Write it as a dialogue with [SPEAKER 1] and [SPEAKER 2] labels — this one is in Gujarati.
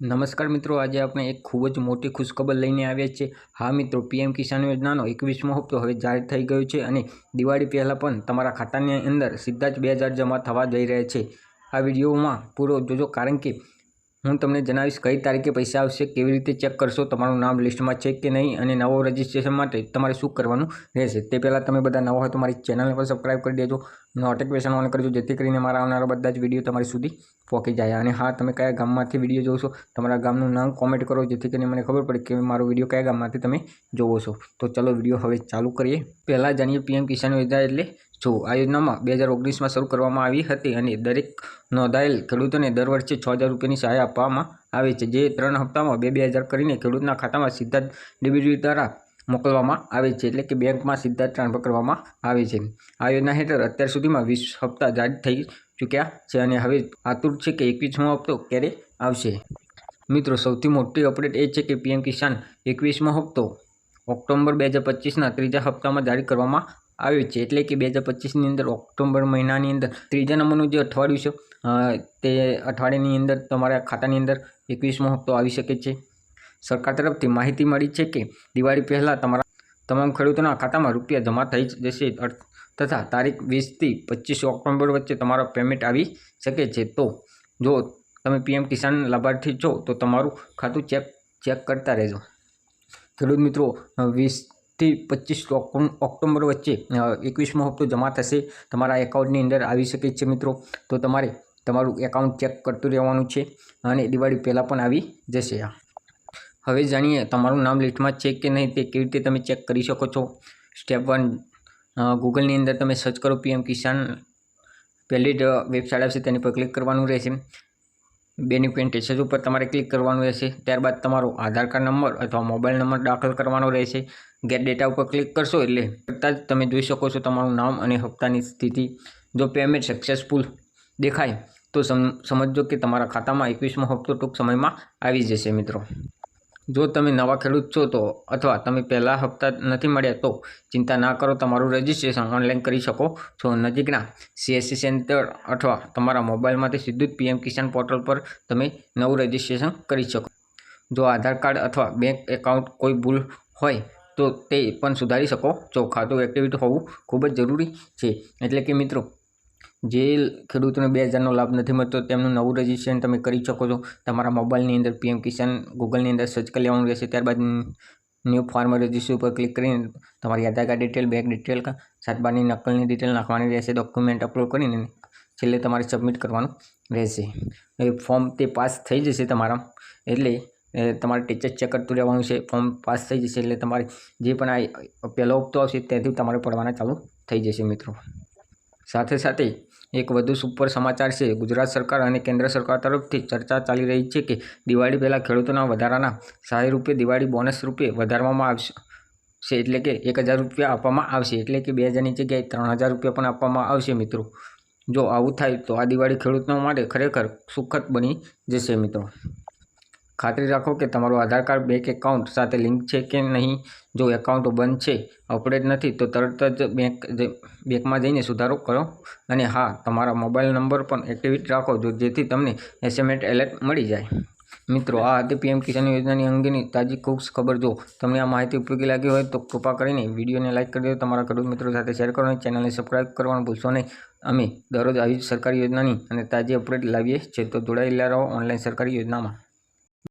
[SPEAKER 1] નમસ્કાર મિત્રો, આજે આપણે એક ખૂબ જ મોટી ખુશખબર લઈને આવ્યા છીએ. હા મિત્રો, પીએમ કિસાન યોજનાનો એકવીસમો હપ્તો હવે જાહેર થઈ ગયો છે અને દિવાળી પહેલાં પણ તમારા ખાતાની અંદર સીધા જ બે જમા થવા જઈ રહ્યા છે. આ વિડીયોમાં પૂરો જોજો, કારણ કે હું તમને જણાવીશ કઈ તારીખે પૈસા આવશે, કેવી રીતે ચેક કરશો, તમારું નામ લિસ્ટમાં છે કે નહીં અને નવો રજિસ્ટ્રેશન માટે તમારે શું કરવાનું રહેશે. તે પહેલાં તમે બધા નવા હોય તો મારી ચેનલને પણ સબસ્ક્રાઈબ કરી દેજો. નોટિફિકેશન ઓન કરજો, જેથી કરીને મારા આવનારા બધા જ વીડિયો તમારી સુધી પહોંચી જાય. અને હા, તમે કયા ગામમાંથી વીડિયો જોશો તમારા ગામનું નામ કોમેન્ટ કરો, જેથી કરીને મને ખબર પડે કે મારો વીડિયો કયા ગામમાંથી તમે જોવો છો. તો ચલો વીડિયો હવે ચાલુ કરીએ. પહેલાં જાણીએ પીએમ કિસાન યોજના એટલે જો આ યોજનામાં બે હજાર ઓગણીસમાં શરૂ કરવામાં આવી હતી અને દરેક નોંધાયેલ ખેડૂતોને દર વર્ષે છ હજાર રૂપિયાની સહાય આપવામાં આવે છે, જે ત્રણ હપ્તામાં બે બે હજાર કરીને ખેડૂતના ખાતામાં સીધા ડીબીટી દ્વારા મોકલવામાં આવે છે, એટલે કે બેંકમાં સીધા ટ્રાન્સફર કરવામાં આવે છે. આ યોજના હેઠળ અત્યાર સુધીમાં વીસ હપ્તા જારી થઈ ચૂક્યા છે અને હવે આતુર છે કે એકવીસમો હપ્તો ક્યારે આવશે? મિત્રો, સૌથી મોટી અપડેટ એ છે કે પીએમ કિસાન એકવીસમો હપ્તો ઓક્ટોબર બે હજાર પચીસના ત્રીજા હપ્તામાં જારી કરવામાં આવ્યો છે. એટલે કે બે હજાર પચીસની અંદર ઓક્ટોબર મહિનાની અંદર ત્રીજા નંબરનું જે અઠવાડિયું છે તે અઠવાડિયાની અંદર તમારા ખાતાની અંદર એકવીસમો હપ્તો આવી શકે છે. સરકાર તરફથી માહિતી મળી છે કે દિવાળી પહેલાં તમારા તમામ ખેડૂતોના ખાતામાં રૂપિયા જમા થઈ જશે. તથા તારીખ વીસથી પચીસ ઓક્ટોબર વચ્ચે તમારો પેમેન્ટ આવી શકે છે. તો જો તમે પીએમ કિસાન લાભાર્થી છો, તો તમારું ખાતું ચેક ચેક કરતા રહેજો. ખેડૂત મિત્રો વીસથી પચીસ ઓક્ટોબર વચ્ચે એકવીસમો હપ્તો જમા થશે. તમારા એકાઉન્ટની અંદર આવી શકે છે મિત્રો. તો તમારે તમારું એકાઉન્ટ ચેક કરતું રહેવાનું છે અને દિવાળી પહેલાં પણ આવી જશે હવે જાણીએ તમારું નામ લિસ્ટમાં છે કે નહીં તે કેવી રીતે તમે ચેક કરી શકો છો? સ્ટેપ વન ગૂગલની અંદર તમે સર્ચ કરો પીએમ કિસાન પહેલી જ વેબસાઇટ આવશે તેની પર ક્લિક કરવાનું રહેશે. બેનિફિટેશન ઉપર તમારે ક્લિક કરવાનું રહેશે. ત્યારબાદ તમારો આધાર કાર્ડ નંબર અથવા મોબાઈલ નંબર દાખલ કરવાનો રહેશે. ગેટ ડેટા ઉપર ક્લિક કરશો એટલે કરતાં જ તમે જોઈ શકો છો તમારું નામ અને હપ્તાની સ્થિતિ. જો પેમેન્ટ સક્સેસફુલ દેખાય, તો સમજો કે તમારા ખાતામાં એકવીસમો હપ્તો ટૂંક સમયમાં આવી જશે મિત્રો. જો તમે નવા ખેડૂત છો તો અથવા તમે પહેલાં હપ્તા નથી મળ્યા તો ચિંતા ના કરો, તમારું રજિસ્ટ્રેશન ઓનલાઈન કરી શકો છો. નજીકના સીએસસી સેન્ટર અથવા તમારા મોબાઈલમાંથી સીધું જ પીએમ કિસાન પોર્ટલ પર તમે નવું રજિસ્ટ્રેશન કરી શકો. જો આધાર કાર્ડ અથવા બેંક એકાઉન્ટ કોઈ ભૂલ હોય તો તે પણ સુધારી શકો. છો ખાતું એક્ટિવિટી હોવું ખૂબ જ જરૂરી છે. એટલે કે મિત્રો, જે ખેડૂતોને બે હજારનો લાભ નથી મળતો, તેમનું નવું રજિસ્ટ્રેશન તમે કરી શકો છો. તમારા મોબાઈલની અંદર પીએમ કિસાન, ગૂગલની અંદર સર્ચ કરી લેવાનું રહેશે. ત્યારબાદ ન્યૂ ફાર્મર રજિસ્ટર ઉપર ક્લિક કરીને તમારી Aadhaar card detail bank detail સાતબારની નકલની ડિટેલ નાખવાની રહેશે. ડોક્યુમેન્ટ અપલોડ કરીને છેલ્લે તમારે સબમિટ કરવાનું રહેશે. એ ફોર્મ તે પાસ થઈ જશે તમારા. એટલે તમારે ટીચર ચેક કરતું રહેવાનું છે, ફોર્મ પાસ થઈ જશે એટલે તમારે જે પણ આ પહેલો હપ્તો આવશે ત્યાંથી તમારે પડવાના ચાલુ થઈ જશે મિત્રો. સાથે સાથે એક વધુ સુપર સમાચાર છે, ગુજરાત સરકાર અને કેન્દ્ર સરકાર તરફથી ચર્ચા ચાલી રહી છે કે દિવાળી પહેલાં ખેડૂતોના વધારાના સહાય રૂપે દિવાળી બોનસ રૂપે વધારવામાં આવશે. છે એટલે કે એક હજાર રૂપિયા આપવામાં આવશે, એટલે કે બે હજારની જગ્યાએ ત્રણ હજાર રૂપિયા પણ આપવામાં આવશે મિત્રો. જો આવું થાય તો આ દિવાળી ખેડૂતો માટે ખરેખર સુખદ બની જશે મિત્રો. ખાતરી રાખો કે તમારું આધાર કાર્ડ, બેંક એકાઉન્ટ સાથે લિંક છે કે નહીં? જો એકાઉન્ટ બંધ છે, અપડેટ નથી, તો તરત જ બેંક બેંકમાં જઈને સુધારો કરો. અને હા, તમારા મોબાઈલ નંબર પણ એક્ટિવેટ રાખો, જો જેથી તમને એસએમએસ એલર્ટ મળી જાય. મિત્રો, આ હતી પીએમ કિસાન યોજનાની અંગેની તાજી ખૂબ ખબર. જો તમને આ માહિતી ઉપયોગી લાગી હોય, તો કૃપા કરીને વિડીયોને લાઇક કરી દો. તમારા ખેડૂત મિત્રો સાથે શેર કરો અને ચેનલને સબસ્ક્રાઈબ કરવાનું ભૂલશો નહીં. અમે દરરોજ આવી સરકારી યોજનાની અને તાજી અપડેટ લાવીએ છીએ. તો જોડાયેલા રહો ઓનલાઈન સરકારી યોજનામાં.